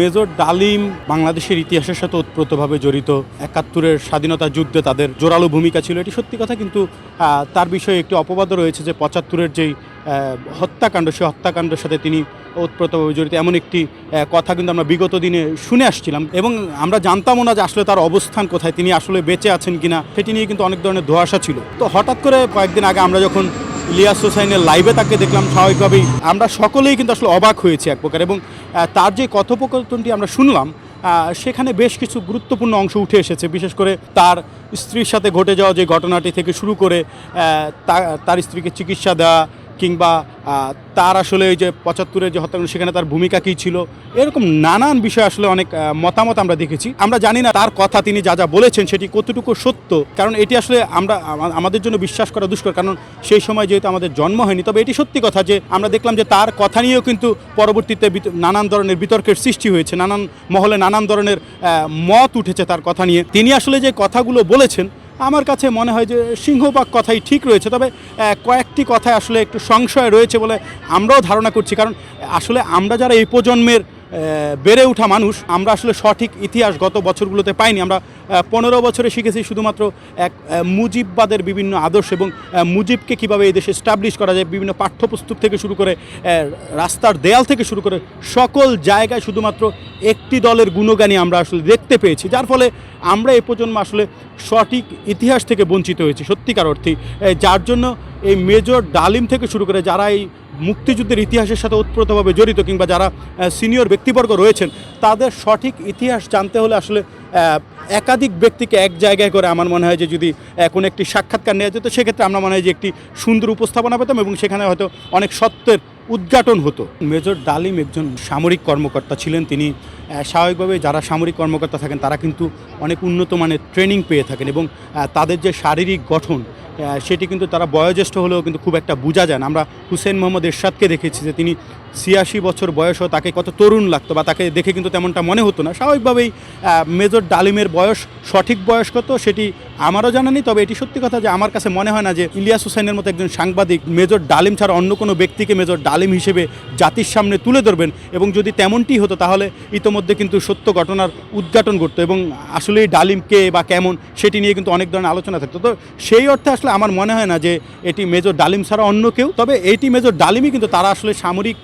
Major ডালিম বাংলাদেশের ইতিহাসের সাথে ওতপ্রোতভাবে জড়িত। একাত্তরের স্বাধীনতা যুদ্ধে তাদের জোরালো ভূমিকা ছিল। এটি সত্যি কথা কিন্তু তার বিষয়ে একটি অপবাদও রয়েছে যে পঁচাত্তরের যেই হত্যাকাণ্ড, সেই হত্যাকাণ্ডের সাথে তিনি ওতপ্রোতভাবে জড়িত। এমন একটি কথা কিন্তু আমরা বিগত দিনে শুনে আসছিলাম এবং আমরা জানতামও না যে আসলে তার অবস্থান কোথায়, তিনি আসলে বেঁচে আছেন কিনা, সেটি নিয়ে কিন্তু অনেক ধরনের ধোয়াশা ছিল। তো হঠাৎ করে কয়েকদিন আগে আমরা যখন ইলিয়াস হোসাইনের লাইভে তাকে দেখলাম স্বাভাবিকভাবেই। আমরা সকলেই কিন্তু আসলে অবাক হয়েছি এক প্রকার এবং তার যে কথোপকথনটি আমরা শুনলাম সেখানে বেশ কিছু গুরুত্বপূর্ণ অংশ উঠে এসেছে। বিশেষ করে তার স্ত্রীর সাথে ঘটে যাওয়া যে ঘটনাটি থেকে শুরু করে তার স্ত্রীকে চিকিৎসা দেওয়া কিংবা তার আসলে এই যে পঁচাত্তরের যে হত্যাকাণ্ড, সেখানে তার ভূমিকা কী ছিল? এরকম নানান বিষয় আসলে অনেক মতামত আমরা দেখেছি। আমরা জানি না তার কথা তিনি যা যা বলেছেন, সেটি কতটুকু সত্য। কারণ এটি আসলে আমরা আমাদের জন্য বিশ্বাস করা দুষ্কর। কারণ সেই সময় যেহেতু আমাদের জন্ম হয়নি, তবে এটি সত্যি কথা যে আমরা দেখলাম যে তার কথা নিয়েও কিন্তু পরবর্তীতে নানান ধরনের বিতর্কের সৃষ্টি হয়েছে। নানান মহলে নানান ধরনের মত উঠেছে তার কথা নিয়ে। তিনি আসলে যে কথাগুলো বলেছেন আমার কাছে মনে হয় যে সিংহবাগ কথাই ঠিক রয়েছে, তবে কয়েকটি কথায় আসলে একটু সংশয় রয়েছে বলে আমরাও ধারণা করছি। কারণ, আসলে আমরা যারা এই প্রজন্মের বেড়ে ওঠা মানুষ, আমরা আসলে সঠিক ইতিহাস গত বছরগুলোতে পাইনি। আমরা পনেরো বছরে শিখেছি শুধুমাত্র এক মুজিববাদের বিভিন্ন আদর্শ এবং মুজিবকে কীভাবে এই দেশে স্টাবলিশ করা যায়, বিভিন্ন পাঠ্যপুস্তক থেকে শুরু করে রাস্তার দেয়াল থেকে শুরু করে সকল জায়গায় শুধুমাত্র একটি দলের গুণগানই আমরা আসলে দেখতে পেয়েছি। যার ফলে আমরা এই প্রজন্ম আসলে সঠিক ইতিহাস থেকে বঞ্চিত হয়েছি, সত্যিকার অর্থে। যার জন্য এই মেজর ডালিম থেকে শুরু করে যারা এই মুক্তিযুদ্ধের ইতিহাসের সাথে ওতপ্রোতভাবে জড়িত কিংবা যারা সিনিয়র ব্যক্তিবর্গ রয়েছেন, তাদের সঠিক ইতিহাস জানতে হলে আসলে একাধিক ব্যক্তিকে এক জায়গায় করে আমার মনে হয় যে যদি কোনো একটি সাক্ষাৎকার নেওয়া যেত, সেক্ষেত্রে আমরা মনে হয় যে একটি সুন্দর উপস্থাপনা পেতাম এবং সেখানে হয়তো অনেক সত্যের উদ্ঘাটন হতো। মেজর ডালিম একজন সামরিক কর্মকর্তা ছিলেন। তিনি স্বাভাবিকভাবে যারা সামরিক কর্মকর্তা থাকেন, তারা কিন্তু অনেক উন্নত মানের ট্রেনিং পেয়ে থাকেন এবং তাদের যে শারীরিক গঠন সেটি কিন্তু তারা বয়োজ্যেষ্ঠ হলেও কিন্তু খুব একটা বোঝা যায় না। আমরা হুসেন মোহাম্মদ এরশাদকে দেখেছি যে তিনি ছিয়াশি বছর বয়সও তাকে কত তরুণ লাগতো বা তাকে দেখে কিন্তু তেমনটা মনে হতো না। স্বাভাবিকভাবেই মেজর ডালিমের বয়স সঠিক বয়স কত সেটি আমারও জানা নেই, তবে এটি সত্যি কথা যে আমার কাছে মনে হয় না যে ইলিয়াস হুসেনের মতো একজন সাংবাদিক মেজর ডালিম ছাড়া অন্য কোনো ব্যক্তিকে মেজর ডালিম হিসেবে জাতির সামনে তুলে ধরবেন এবং যদি তেমনটি হতো, তাহলে ইতোমধ্যে কিন্তু সত্য ঘটনার উদ্ঘাটন করতো এবং আসলে এই ডালিম কে বা কেমন সেটি নিয়ে কিন্তু অনেক ধরনের আলোচনা থাকতো। তো সেই অর্থে আসলে আমার মনে হয় না যে এটি মেজর ডালিম ছাড়া অন্য কেউ। তবে এটি মেজর ডালিমই কিন্তু তারা আসলে সামরিক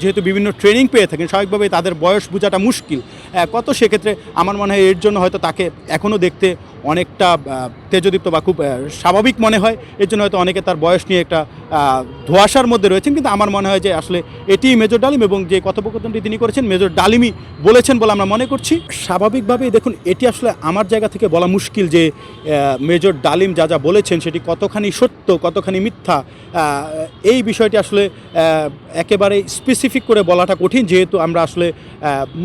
যেহেতু বিভিন্ন ট্রেনিং পেয়ে থাকেন, স্বাভাবিকভাবেই তাদের বয়স বোঝাটা মুশকিল। কত সেক্ষেত্রে আমার মনে হয় এর জন্য হয়তো তাকে এখনও দেখতে অনেকটা তেজদীপ্ত বা খুব স্বাভাবিক মনে হয়। এর জন্য হয়তো অনেকে তার বয়স নিয়ে একটা ধোঁয়াশার মধ্যে রয়েছেন। কিন্তু আমার মনে হয় যে আসলে এটি মেজর ডালিম এবং যে কথোপকথনটি তিনি করেছেন, মেজর ডালিমই বলেছেন বলে আমরা মনে করছি। স্বাভাবিকভাবেই দেখুন, এটি আসলে আমার জায়গা থেকে বলা মুশকিল যে মেজর ডালিম যা যা বলেছেন, সেটি কতখানি সত্য, কতখানি মিথ্যা এই বিষয়টি আসলে একেবারে স্পেসিফিক করে বলাটা কঠিন। যেহেতু আমরা আসলে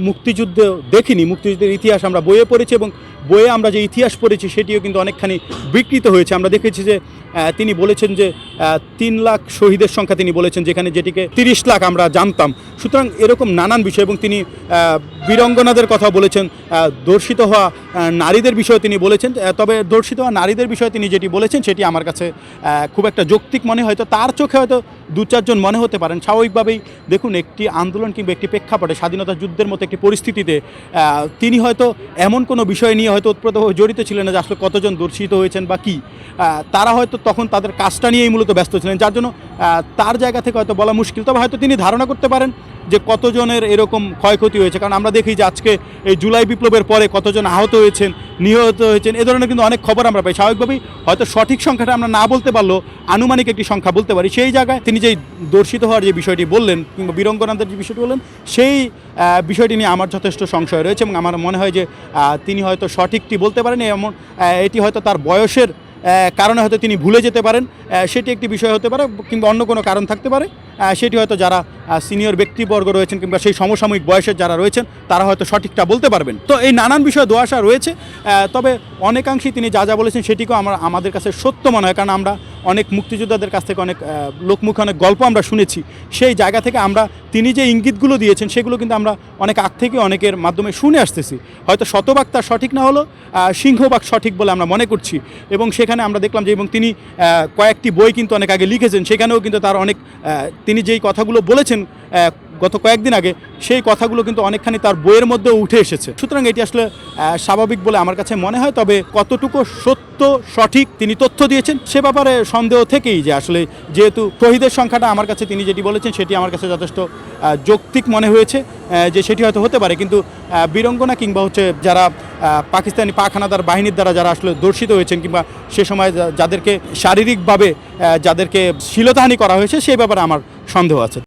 মুক্তিযুদ্ধ দেখিনি, মুক্তিযুদ্ধের ইতিহাস আমরা বইয়ে পড়েছি এবং বইয়ে আমরা যে ইতিহাস পড়েছি সেটিও কিন্তু অনেকখানি বিকৃত হয়েছে। আমরা দেখেছি যে তিনি বলেছেন যে তিন লাখ শহীদের সংখ্যা তিনি বলেছেন, যেখানে যেটিকে তিরিশ লাখ আমরা জানতাম। সুতরাং এরকম নানান বিষয় এবং তিনি বীরঙ্গনাদের কথা বলেছেন দর্শিত হওয়া নারীদের বিষয়ে তিনি বলেছেন তবে দর্শিত হওয়া নারীদের বিষয়ে তিনি যেটি বলেছেন, সেটি আমার কাছে খুব একটা যৌক্তিক মনে হয়তো, তার চোখে হয়তো দু চারজন মনে হতে পারেন, স্বাভাবিকভাবেই দেখুন একটি আন্দোলন কিংবা একটি প্রেক্ষাপটে স্বাধীনতা যুদ্ধের মতো একটি পরিস্থিতিতে তিনি হয়তো এমন কোনো বিষয় নিয়ে হয়তো ওতপ্রোতভাবে জড়িত ছিলেন না যে আসলে কতজন দর্শিত হয়েছেন বা কী। তারা হয়তো তখন তাদের কাজটা নিয়েই মূলত ব্যস্ত ছিলেন, যার জন্য তার জায়গা থেকে হয়তো বলা মুশকিল। তবে হয়তো তিনি ধারণা করতে পারেন যে কতজনের এরকম ক্ষয়ক্ষতি হয়েছে। কারণ আমরা দেখি যে আজকে এই জুলাই বিপ্লবের পরে কতজন আহত হয়েছেন, নিহত হয়েছেন, এ ধরনের কিন্তু অনেক খবর আমরা পাই। স্বাভাবিকভাবেই হয়তো সঠিক সংখ্যাটা আমরা না বলতে পারলেও আনুমানিক একটি সংখ্যা বলতে পারি। সেই জায়গায় তিনি যেই দর্শিত হওয়ার যে বিষয়টি বললেন কিংবা বীরঙ্গনাদের যে বিষয়টি বললেন, সেই বিষয়টি নিয়ে আমার যথেষ্ট সংশয় রয়েছে এবং আমার মনে হয় যে তিনি হয়তো সঠিকটি বলতে পারেন এমন এটি হয়তো তার বয়সের কারণে হয়তো তিনি ভুলে যেতে পারেন। সেটি একটি বিষয় হতে পারে কিংবা অন্য কোনো কারণ থাকতে পারে। সেটি হয়তো যারা সিনিয়র ব্যক্তিবর্গ রয়েছেন কিংবা সেই সমসাময়িক বয়সের যারা রয়েছেন, তারা হয়তো সঠিকটা বলতে পারবেন। তো এই নানান বিষয়ে দোয়াশা রয়েছে। তবে অনেকাংশেই তিনি যা যা বলেছেন সেটিকেও আমরা, আমাদের কাছে সত্য মনে হয়। কারণ আমরা অনেক মুক্তিযোদ্ধাদের কাছ থেকে অনেক লোকমুখে অনেক গল্প আমরা শুনেছি। সেই জায়গা থেকে আমরা, তিনি যে ইঙ্গিতগুলো দিয়েছেন, সেগুলো কিন্তু আমরা অনেক আগ থেকে অনেকের মাধ্যমে শুনে আসতেছি। হয়তো শতভাগ তার সঠিক না হলো সিংহভাগ সঠিক বলে আমরা মনে করছি। এবং সেখানে আমরা দেখলাম যে, এবং তিনি কয়েকটি বই কিন্তু অনেক আগে লিখেছেন। সেখানেও কিন্তু তার অনেক তিনি যেই কথাগুলো বলেছেন আহ, গত কয়েকদিন আগে সেই কথাগুলো কিন্তু অনেকখানি তার বইয়ের মধ্যে উঠে এসেছে। সুতরাং এটি আসলে স্বাভাবিক বলে আমার কাছে মনে হয় তবে কতটুকু সত্য সঠিক তিনি তথ্য দিয়েছেন সে ব্যাপারে সন্দেহ থেকেই যে আসলে যেহেতু শহীদের সংখ্যাটা আমার কাছে তিনি যেটি বলেছেন সেটি আমার কাছে যথেষ্ট যৌক্তিক মনে হয়েছে যে সেটি হয়তো হতে পারে। কিন্তু বীরঙ্গনা কিংবা হচ্ছে যারা পাকিস্তানি পাখানাদার বাহিনীর দ্বারা যারা আসলে দর্শিত হয়েছেন কিংবা সে সময় যাদেরকে শারীরিকভাবে যাদেরকে শিলতাহানি করা হয়েছে সেই ব্যাপারে আমার সন্দেহ আছে।